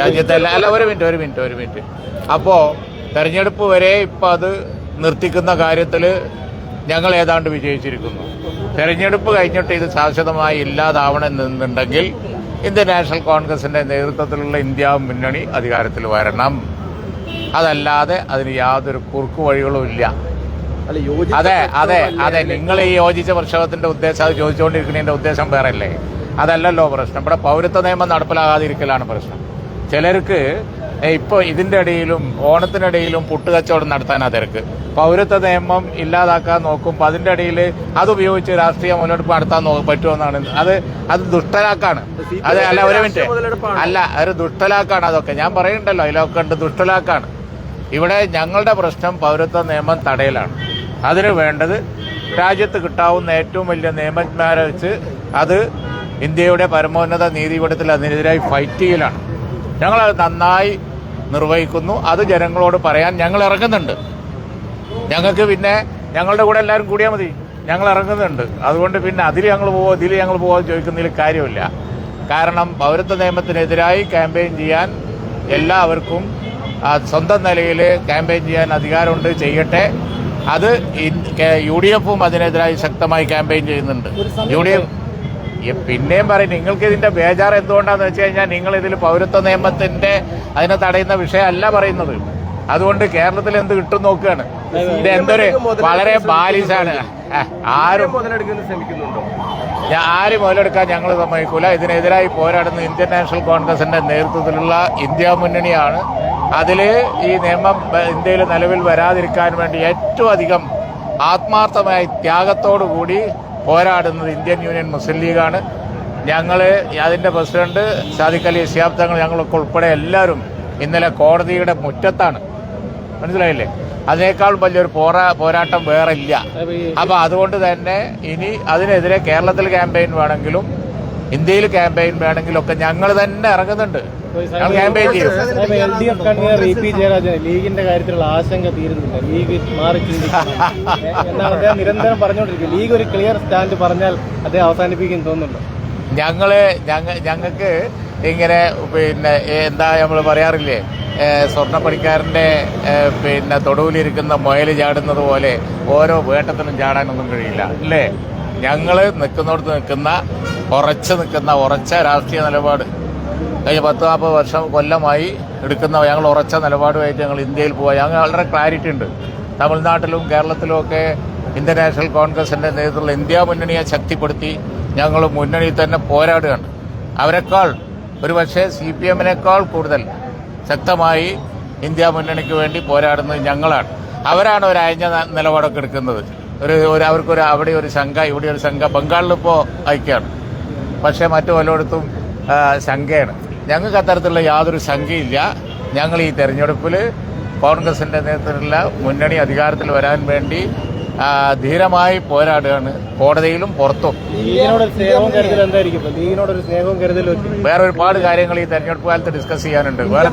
രാജ്യത്തെ അല്ല അല്ല ഒരു മിനിറ്റ് ഒരു മിനിറ്റ് ഒരു മിനിറ്റ്. അപ്പോൾ തെരഞ്ഞെടുപ്പ് വരെ ഇപ്പോൾ അത് നിർത്തിക്കുന്ന കാര്യത്തിൽ ഞങ്ങൾ ഏതാണ്ട് വിജയിച്ചിരിക്കുന്നു. തെരഞ്ഞെടുപ്പ് കഴിഞ്ഞിട്ട് ഇത് ശാശ്വതമായി ഇല്ലാതാവണമെന്നുണ്ടെങ്കിൽ ഇന്ത്യൻ നാഷണൽ കോൺഗ്രസിന്റെ നേതൃത്വത്തിലുള്ള ഇന്ത്യ മുന്നണി അധികാരത്തിൽ വരണം. അതല്ലാതെ അതിന് യാതൊരു കുറുക്കു വഴികളും ഇല്ല. അതെ അതെ അതെ നിങ്ങൾ ഈ യോജിച്ച പ്രക്ഷോഭത്തിന്റെ ഉദ്ദേശം അത് ചോദിച്ചുകൊണ്ടിരിക്കുന്നതിന്റെ ഉദ്ദേശം വേറെ അല്ലേ അതല്ലല്ലോ പ്രശ്നം. ഇവിടെ പൗരത്വ നിയമം നടപ്പിലാകാതിരിക്കലാണ് പ്രശ്നം. ചിലർക്ക് ഇപ്പൊ ഇതിന്റെ ഇടയിലും ഓണത്തിനിടയിലും പുട്ടുകച്ചവടം നടത്താനാ തിരക്ക്. പൗരത്വ നിയമം ഇല്ലാതാക്കാൻ നോക്കുമ്പോൾ അതിന്റെ ഇടയിൽ അതുപയോഗിച്ച് രാഷ്ട്രീയ മുന്നോട്ട് നടത്താൻ നോ- പറ്റുമെന്നാണ്. അത് അത് ദുഷ്ടലാക്കാണ് അത് അല്ല ഒരു മിനിറ്റ്. അല്ല ഒരു ദുഷ്ടലാക്കാണ് അതൊക്കെ. ഞാൻ പറയുന്നുണ്ടല്ലോ അതിലൊക്കെ ഉണ്ട് ദുഷ്ടലാക്കാണ് ഇവിടെ ഞങ്ങളുടെ പ്രശ്നം പൗരത്വ നിയമം തടയലാണ്. അതിന് വേണ്ടത് രാജ്യത്ത് കിട്ടാവുന്ന ഏറ്റവും വലിയ നിയമന്മാരെ വെച്ച് അത് ഇന്ത്യയുടെ പരമോന്നത നീതിപീഠത്തിൽ അതിനെതിരായി ഫൈറ്റ് ചെയ്യലാണ്. ഞങ്ങളത് നന്നായി നിർവഹിക്കുന്നു. അത് ജനങ്ങളോട് പറയാൻ ഞങ്ങൾ ഇറങ്ങുന്നുണ്ട്. ഞങ്ങൾക്ക് പിന്നെ ഞങ്ങളുടെ കൂടെ എല്ലാവരും കൂടിയാൽ മതി. ഞങ്ങൾ ഇറങ്ങുന്നുണ്ട്. അതുകൊണ്ട് പിന്നെ അതിൽ ഞങ്ങൾ പോവോ ഇതിൽ ഞങ്ങൾ പോവോ എന്ന് ചോദിക്കുന്നതിൽ കാര്യമില്ല. കാരണം പൗരത്വ നിയമത്തിനെതിരായി ക്യാമ്പയിൻ ചെയ്യാൻ എല്ലാവർക്കും സ്വന്തം നിലയിൽ ക്യാമ്പയിൻ ചെയ്യാൻ അധികാരമുണ്ട്. ചെയ്യട്ടെ. അത് യു ഡി എഫും അതിനെതിരായി ശക്തമായി ക്യാമ്പയിൻ ചെയ്യുന്നുണ്ട്. യു ഡി എഫ് പിന്നെയും പറയും നിങ്ങൾക്ക് ഇതിന്റെ ബേജാർ എന്തുകൊണ്ടാന്ന് വെച്ച് കഴിഞ്ഞാൽ നിങ്ങൾ ഇതിൽ പൗരത്വ നിയമത്തിന്റെ അതിനെ തടയുന്ന വിഷയമല്ല പറയുന്നത്. അതുകൊണ്ട് കേരളത്തിൽ എന്ത് കിട്ടും നോക്കുകയാണ്. ഇത് എന്തൊരു വളരെ ബാലിശാണ്. ആരും ആരും മുതലെടുക്കാൻ ഞങ്ങൾ സമ്മതിക്കൂല. ഇതിനെതിരായി പോരാടുന്ന ഇന്ത്യൻ നാഷണൽ കോൺഗ്രസിന്റെ നേതൃത്വത്തിലുള്ള ഇന്ത്യ മുന്നണിയാണ്. അതിൽ ഈ നിയമം ഇന്ത്യയിൽ നിലവിൽ വരാതിരിക്കാൻ വേണ്ടി ഏറ്റവും അധികം ആത്മാർത്ഥമായ ത്യാഗത്തോടു കൂടി പോരാടുന്നത് ഇന്ത്യൻ യൂണിയൻ മുസ്ലിം ലീഗാണ്. ഞങ്ങൾ അതിന്റെ പ്രസിഡന്റ് സാദിഖ് അലി സിയാബ് തങ്ങൾ ഞങ്ങളൊക്കെ ഉൾപ്പെടെ എല്ലാവരും ഇന്നലെ കോടതിയുടെ മുറ്റത്താണ്. മനസ്സിലായില്ലേ? അതിനേക്കാൾ വലിയൊരു പോരാ പോരാട്ടം വേറെ ഇല്ല. അപ്പൊ അതുകൊണ്ട് തന്നെ ഇനി അതിനെതിരെ കേരളത്തിൽ ക്യാമ്പയിൻ വേണമെങ്കിലും ഇന്ത്യയിൽ ക്യാമ്പയിൻ വേണമെങ്കിലും ഒക്കെ ഞങ്ങൾ തന്നെ ഇറങ്ങുന്നുണ്ട്. L D F convener E P Jayarajan ലീഗിന്റെ കാര്യത്തിലുള്ള ആശങ്ക തീരുന്നില്ല ലീഗ് മാറി ചിന്തിക്കണം ഏ, എന്നാണ് അദ്ദേഹം നിരന്തരം പറഞ്ഞുകൊണ്ടിരിക്കുന്നത്. ലീഗ് ഒരു ക്ലിയർ സ്റ്റാൻഡ് പറഞ്ഞാൽ അദ്ദേഹം അവസാനിപ്പിക്കും തോന്നുന്നുണ്ടോ. ഞങ്ങൾ ഞങ്ങ ഞങ്ങൾക്ക് ഇങ്ങനെ പിന്നെ എന്താ നമ്മൾ പറയാറില്ലേ? സ്വർണപ്പണിക്കാരന്റെ പിന്നെ തൊടുവിലിരിക്കുന്ന മുയൽ ചാടുന്നത് പോലെ ഓരോ വേട്ടത്തിനും ചാടാനൊന്നും കഴിയില്ല. അല്ലേ? ഞങ്ങൾ നിൽക്കുന്നിടത്ത് നിൽക്കുന്ന ഉറച്ച് നിൽക്കുന്ന ഉറച്ച രാഷ്ട്രീയ നിലപാട് കഴിഞ്ഞ പത്ത് നാൽപ്പത് വർഷം കൊല്ലമായി എടുക്കുന്ന ഞങ്ങൾ ഉറച്ച നിലപാടുമായിട്ട് ഞങ്ങൾ ഇന്ത്യയിൽ പോവുക ഞങ്ങൾ വളരെ ക്ലാരിറ്റി ഉണ്ട്. തമിഴ്നാട്ടിലും കേരളത്തിലും ഒക്കെ ഇന്ത്യൻ നാഷണൽ കോൺഗ്രസിന്റെ നേതൃത്വത്തിൽ ഇന്ത്യ മുന്നണിയെ ശക്തിപ്പെടുത്തി ഞങ്ങൾ മുന്നണിയിൽ തന്നെ പോരാടുകയാണ്. അവരെക്കാൾ ഒരു പക്ഷേ സി പി എമ്മിനേക്കാൾ കൂടുതൽ ശക്തമായി ഇന്ത്യ മുന്നണിക്ക് വേണ്ടി പോരാടുന്നത് ഞങ്ങളാണ്. അവരാണ് ഒരു അയഞ്ഞ നിലപാടൊക്കെ എടുക്കുന്നത്. ഒരു ഒരു അവർക്കൊരു അവിടെ ഒരു ശങ്ക ഇവിടെ ഒരു ശങ്ക. ബംഗാളിലിപ്പോൾ ഐക്യമാണ്. പക്ഷേ മറ്റു പലയിടത്തും ശങ്കയാണ്. ഞങ്ങൾക്ക് അത്തരത്തിലുള്ള യാതൊരു ശങ്കയില്ല. ഞങ്ങൾ ഈ തെരഞ്ഞെടുപ്പിൽ കോൺഗ്രസിന്റെ നേതൃത്വത്തിലുള്ള മുന്നണി അധികാരത്തിൽ വരാൻ വേണ്ടി ധീരമായി പോരാടുകയാണ്. കോടതിയിലും പുറത്തും. വേറെ ഒരുപാട് കാര്യങ്ങൾ ഈ തെരഞ്ഞെടുപ്പ് കാലത്ത് ഡിസ്കസ് ചെയ്യാനുണ്ട്. വേറെ